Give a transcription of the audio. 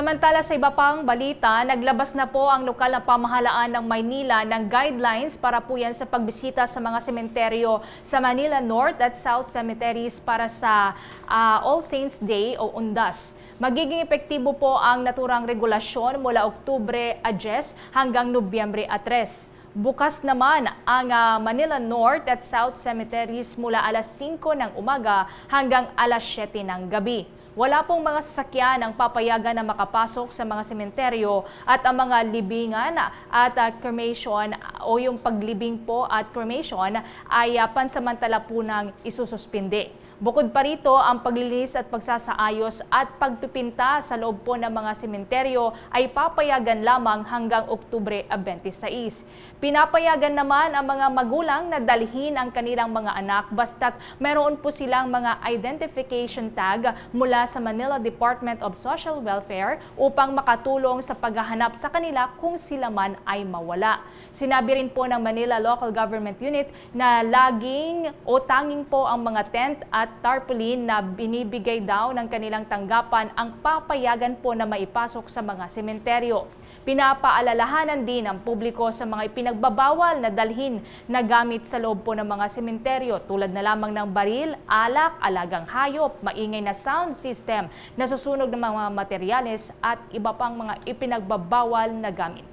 Samantala sa iba pang balita, naglabas na po ang lokal na pamahalaan ng Maynila ng guidelines para po yan sa pagbisita sa mga sementeryo sa Manila North at South Cemeteries para sa ah, All Saints Day o Undas. Magiging epektibo po ang naturang regulasyon mula Oktubre 10 hanggang Nobyembre 3. Bukas naman ang ah, Manila North at South Cemeteries mula alas 5 ng umaga hanggang alas 7 ng gabi. Wala pong mga sasakyan ang papayagan na makapasok sa mga sementeryo at ang mga libingan at ah, cremation o yung paglibing po at cremation ay ah, pansamantala po nang isususpinde. Bukod pa rito, ang paglilis at pagsasaayos at pagpipinta sa loob po ng mga sementeryo ay papayagan lamang hanggang Oktubre 26. Pinapayagan naman ang mga magulang na dalhin ang kanilang mga anak basta't meron po silang mga identification tag mula sa Manila Department of Social Welfare upang makatulong sa paghahanap sa kanila kung sila man ay mawala. Sinabi rin po ng Manila Local Government Unit na laging o tanging po ang mga tent at tarpaulin na binibigay daw ng kanilang tanggapan ang papayagan po na maipasok sa mga sementeryo. Pinapaalalahanan din ang publiko sa mga ipinagbabawal na dalhin na gamit sa loob po ng mga sementeryo tulad na lamang ng baril, alak, alagang hayop, maingay na sound system, nasusunog ng mga materyales at iba pang mga ipinagbabawal na gamit.